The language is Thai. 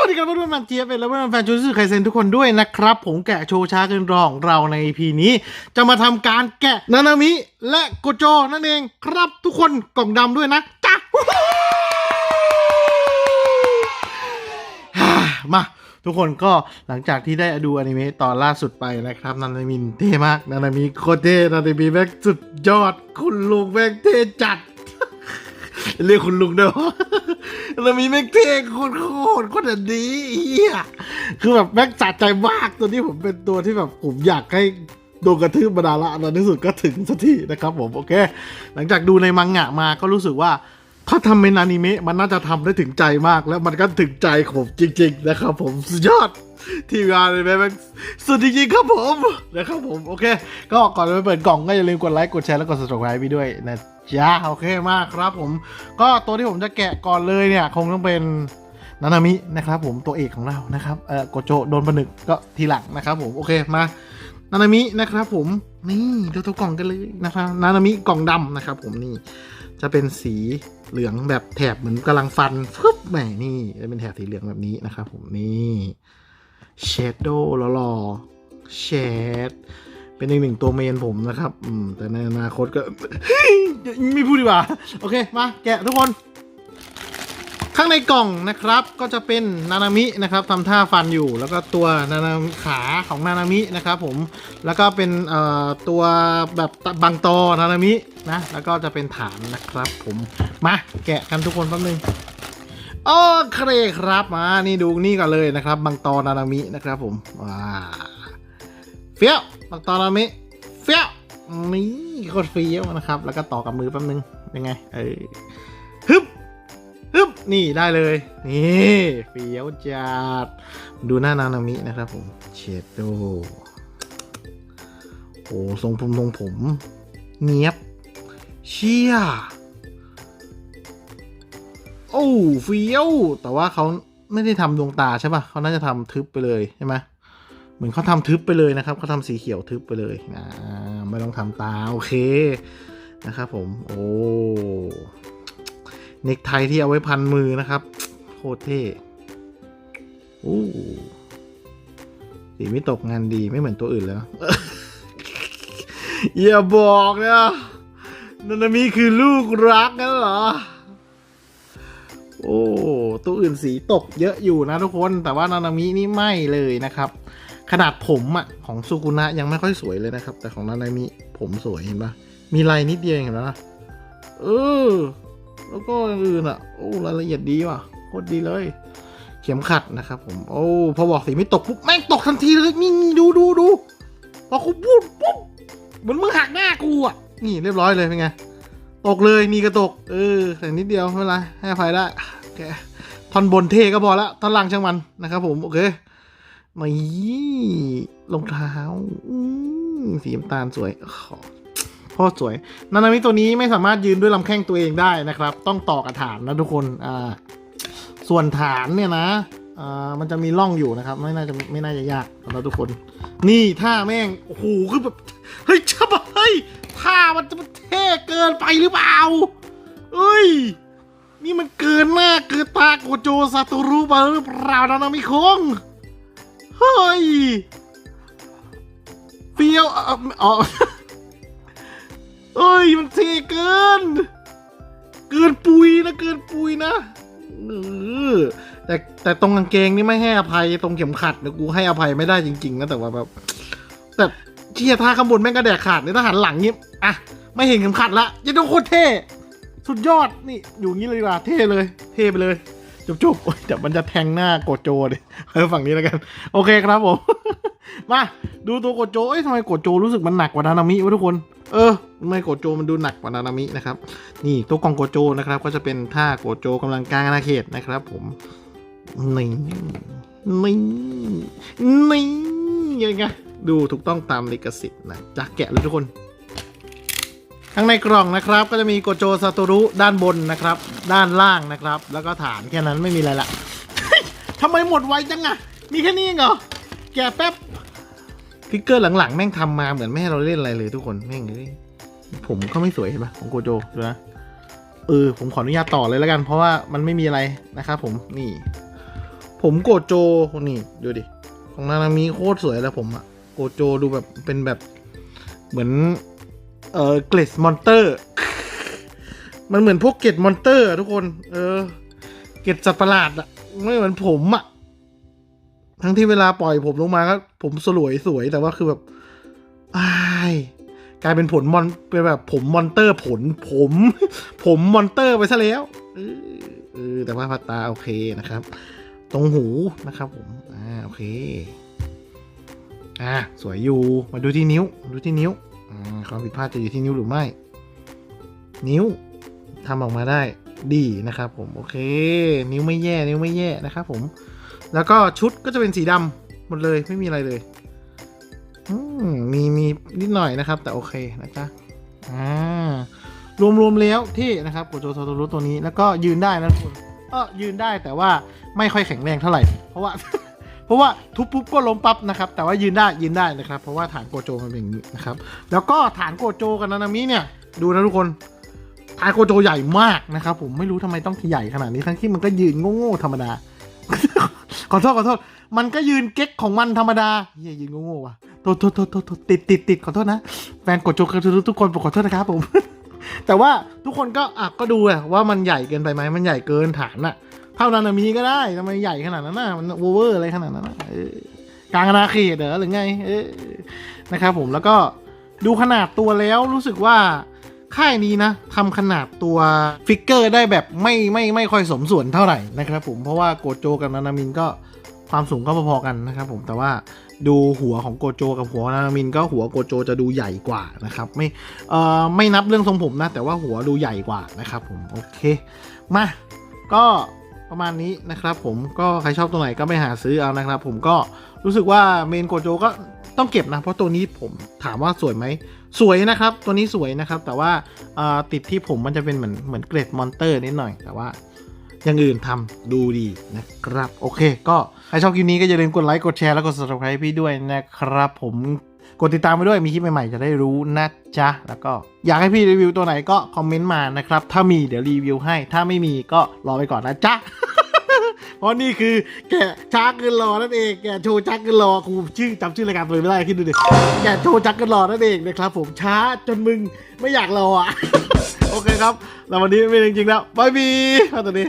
วัสดีครับเพื่อนๆแฟนเจี๊ยบเป็นและเพื่อนๆแฟนจูสึไคเซนทุกคนด้วยนะครับ ผมแกะโชว์ช้าเกินรอของเราใน EP นี้ จะมาทำการแกะนานามิและโกโจนั่นเองครับทุกคนกล่องดำด้วยนะจ้ามาทุกคนก็หลังจากที่ได้ดูอนิเมะตอนล่าสุดไปนะครับนานามินเท่มากนานามิโคเท่นานามิแม็กสุดยอด คุณลุงแม็กเท่จัด เรียกคุณลุงเด้อ นามีแม็กเท่โคตรโคตรโคตรดีเฮียคือแบบแม็กจัดใจมากตัวนี้ผมเป็นตัวที่แบบผมอยากให้โดนกระทืบมานาละในที่สุดก็ถึงสักทีนะครับผมโอเค หลังจากดูในมังงะมาก็รู้สึกว่าถ้าทำเป็นอนิเมะมันน่าจะทำได้ถึงใจมาก แล้วมันก็ถึงใจผมจริง ๆ นะครับผมสุดยอดทีมงานเลยแม่งสุดจริงๆครับผมนะครับผมโอเค ก็ก่อนไปเปิดกล่องก็อย่าลืมกดไลค์กดแชร์และกด subscribe ไปด้วยนะ จ๊ะโอเคมากครับผม ก็ตัวที่ผมจะแกะก่อนเลยเนี่ย คงต้องเป็นนานามินะครับผมตัวเอกของเรานะครับเออโกโจโดนผนึกก็ทีหลังนะครับผมโอเคมานานามินะครับผมนี่ดูตัวกล่องกันเลยนะครับนานามิกล่องดำนะครับ ผมนี่จะเป็นสีเหลืองแบบแถบเหมือนกำลังฟันฟึบแหมนี่จะเป็นแถบสีเหลืองแบบนี้นะครับผมนี่เชดโดหล่อๆเชด เป็นอีกหนึ่งตัวเมนผมนะครับ อืม แต่ในอนาคตก็ ไม่พูดดีกว่า โอเค มา แกะทุกคน ข้างในกล่องนะครับ ก็จะเป็นนานามินะครับทำท่าฟันอยู่ แล้วก็ตัวนานาขาของนานามินะครับผม แล้วก็เป็นเอ่อตัวแบบบางตอนานามินะ แล้วก็จะเป็นฐานนะครับ ผม มา แกะกันทุกคนแป๊บนึงโอเคครับมา นี่ดูนี่ก่อนเลยนะครับ บางตอนานามินะครับผมว้าเฟี้ยว บาตอนานามิเฟี้ยวนี่โคตรเฟี้ยวนะครับ แล้วก็ต่อกับมือแป๊บนึงยังไง เออฮึบฮึบนี่ได้เลย นี่เฟี้ยวจัดดูหน้านานามินะครับผมเชดโดโอ้ทรงผมทรงผม เนียบ เชี่ยโอ้เฟี้ยว แต่ว่าเขาไม่ได้ทำดวงตาใช่ปะเขาน่าจะทำทึบไปเลยใช่ไหม เหมือนเขาทำทึบไปเลยนะครับเขาทำสีเขียวทึบไปเลยนะไม่ต้องทำตาโอเคนะครับผมโอ้เน็กไทที่เอาไว้พันมือนะครับโคตรเท่อู้สีไม่ตกงานดีไม่เหมือนตัวอื่นแล้วอย่าบอกนะนันามิคือลูกรักนั่นเหรอ โอ้ ตัวอื่นสีตกเยอะอยู่นะทุกคน แต่ว่านานามินี่ไม่เลยนะครับ ขนาดผมอะของสุกุนะยังไม่ค่อยสวยเลยนะครับ แต่ของนานามิผมสวยเห็นปะมีลายนิดเดียวเห็นไหมล่ะเออ แล้วก็อื่นอะโอ้รายละเอียดดีว่ะโคตรดีเลย เข็มขัดนะครับ ผม โอ้พอบอกสีไม่ตกปุ๊บแม่งตกทันทีเลยนี่ดูดูดูพอกูพูดปุ๊บเหมือนมึงหักหน้ากูอะนี่เรียบร้อยเลยเป็นไงตกเลยนี่ก็ตก เออแต่นิดเดียวไม่เป็นไรให้อภัยได้โอเคท่อนบนเทก็พอละท่อนล่างช่างมันนะครับผมโอเค นี่รองเท้าอืมสีน้ำตาลสวยขอโคตรสวย นานามิตัวนี้ไม่สามารถยืนด้วยลำแข้งตัวเองได้นะครับ ต้องต่อกับฐานนะทุกคนอ่าส่วนฐานเนี่ยนะอ่ามันจะมีร่องอยู่นะครับ ไม่น่าจะไม่น่าจะยากสำหรับทุกคน นี่ท่าแม่งโอ้โหคือแบบเฮ้ยชับเฮ้ยท่ามันจะเท่เกินไปหรือเปล่าเอ้ยนี่มันเกินหน้าเกินตาโกโจซาโตรุมาหรือเปล่านานามิคง เฮ้ยเฟี้ยวอ๋อเอ้ย มันเทเกิน เกินปุยนะ เกินปุยนะเออแต่แต่ตรงกางเกงนี่ไม่ให้อภัยตรงเข็มขัดเนี่ยกูให้อภัยไม่ได้จริง ๆ นะแต่ว่าแบบแต่เชียท่าข้างบนแม่งกระแดกขาดในทหารหลังนี้อะไม่เห็นเข็มขัดละยังต้องโคตรเท่ สุดยอดนี่อยู่งี้เลยดีกว่าเท่เลย เท่ไปเลย จบๆโอ้ยแต่มันจะแทงหน้าโกโจเดิเออฝั่งนี้แล้วกัน โอเคครับผม มาดูตัวโกโจเอ้ยทำไมโกโจรู้สึกมันหนักกว่านานามิวะทุกคน เออทำไมโกโจมันดูหนักกว่านานามินะครับ นี่ตัวกองโกโจนะครับ ก็จะเป็นท่าโกโจกำลังกลางอาณาเขตนะครับ ผมนี่นี่นี่ยังไงดูถูกต้องตามลิขสิทธิ์นะจาแกะเลยทุกคน ข้างในกล่องนะครับ ก็จะมีโกโจซาโตรุด้านบนนะครับ ด้านล่างนะครับ แล้วก็ฐานแค่นั้นไม่มีอะไรละทำไมหมดไวจังอะมีแค่นี้เองเหรอแกะแป๊บฟิกเกอร์หลังๆ แม่งทำมาเหมือนไม่ให้เราเล่นอะไรเลยทุกคนแม่งเลยผมก็ไม่สวยเห็นปะของโกโจดูนะเออผมขออนุญาตต่อเลยแล้วกัน เพราะว่ามันไม่มีอะไรนะครับผมนี่ ผมโกโจนี่ดูดิของนานามิโคตรสวยแล้วผมอะโกโจดูแบบเป็นแบบเหมือน เออเกล็ดมอนเตอร์ มันเหมือนพวกเกล็ดมอนเตอร์ทุกคน เออ เกล็ดสัตว์ประหลาดอะไม่เหมือนผมอะทั้งที่เวลาปล่อยผมลงมาก็ผมสลวยสวยแต่ว่าคือแบบอ้ายกลายเป็นผลมอนเป็นแบบผมมอนเตอร์ผล ผม ผมมอนเตอร์ไปซะแล้วเออแต่ว่าพัตตาโอเคนะครับ ตรงหูนะครับผมอ่าโอเค อ่าสวยอยู่มาดูที่นิ้ว ดูที่นิ้ว ความผิดพลาดจะอยู่ที่นิ้วหรือไม่ นิ้วทำออกมาได้ดีนะครับผมโอเค นิ้วไม่แย่นิ้วไม่แย่นะครับผม แล้วก็ชุดก็จะเป็นสีดำหมดเลยไม่มีอะไรเลยมมีมีนิดหน่อยนะครับ แต่โอเคนะจ๊ะอ่ารวมๆแล้วที่นะครับโกโจโซโตรุตัวนี้แล้วก็ยืนได้นะทุกคนก็ยืนได้แต่ว่าไม่ค่อยแข็งแรงเท่าไหร่ เพราะว่า เพราะว่าทุบปุ๊บก็ล้มปั๊บนะครับ แต่ว่ายืนได้ยืนได้นะครับ เพราะว่าฐานโกโจมันเป็นอย่างนี้นะครับ แล้วก็ฐานโกโจกับนานามิเนี่ย ดูนะทุกคนฐานโกโจใหญ่มากนะครับ ผมไม่รู้ทำไมต้องใหญ่ขนาดนี้ทั้งที่มันก็ยืนโง่ๆธรรมดา ขอโทษขอโทษ มันก็ยืนเก๊กของมันธรรมดาเฮียยืนโง่ๆว่ะโทษโทษโทษโทษติดติดติดขอโทษนะแฟนโกโจกับทุกคนผมขอโทษนะครับผมแต่ว่าทุกคนก็อะก็ดูอะว่ามันใหญ่เกินไปไหมมันใหญ่เกินฐานอะ เท่านานามีก็ได้ทำไมใหญ่ขนาดนั้นน่ะมันโอเวอร์อะไรขนาดนั้นน่ะเออกลางอาณาเขตเหรอหรือไงเออนะครับผมแล้วก็ดูขนาดตัวแล้วรู้สึกว่าค่ายนี้นะทำขนาดตัวฟิกเกอร์ได้แบบไม่ไม่ไม่ค่อยสมส่วนเท่าไหร่นะครับผมเพราะว่าโกโจกับนานามินก็ความสูงก็พอๆกันนะครับผมแต่ว่าดูหัวของโกโจกับหัวนานามิน ก็หัวโกโจจะดูใหญ่กว่านะครับไม่เอ่อไม่นับเรื่องทรงผมนะ แต่ว่าหัวดูใหญ่กว่านะครับผมโอเคมาก็ ประมาณนี้นะครับผมก็ใครชอบตัวไหนก็ไปหาซื้อเอานะครับ ผมก็รู้สึกว่าเมนโกโจก็ต้องเก็บนะ เพราะตัวนี้ผมถามว่าสวยไหม สวยนะครับ ตัวนี้สวยนะครับ แต่ว่าติดที่ผมมันจะเป็นเหมือนเหมือนเกรดมอนเตอร์นิดหน่อย แต่ว่าอย่างอื่นทำดูดีนะครับ โอเค ก็ใครชอบคลิปนี้ก็อย่าลืมกดไลค์กดแชร์แล้วกด subscribe พี่ด้วยนะครับผม กดติดตามไปด้วยมีคลิปใหม่ๆจะได้รู้นะจ๊ะ แล้วก็อยากให้พี่รีวิวตัวไหนก็คอมเมนต์มานะครับ ถ้ามีเดี๋ยวรีวิวให้ ถ้าไม่มีก็รอไปก่อนนะจ๊ะเพราะนี่คือแกชักเกินรอนั่นเองแกโชว์ชักเกินรอครูชื่อจำชื่อรายการตัวเองไม่ได้คิดดูดิแกโชว์ชักเกินรอนั่นเองนะครับผมช้าจนมึงไม่อยากรออะโอเคครับแล้ววันนี้ไม่จริงๆแล้วบายบีมาตอนนี้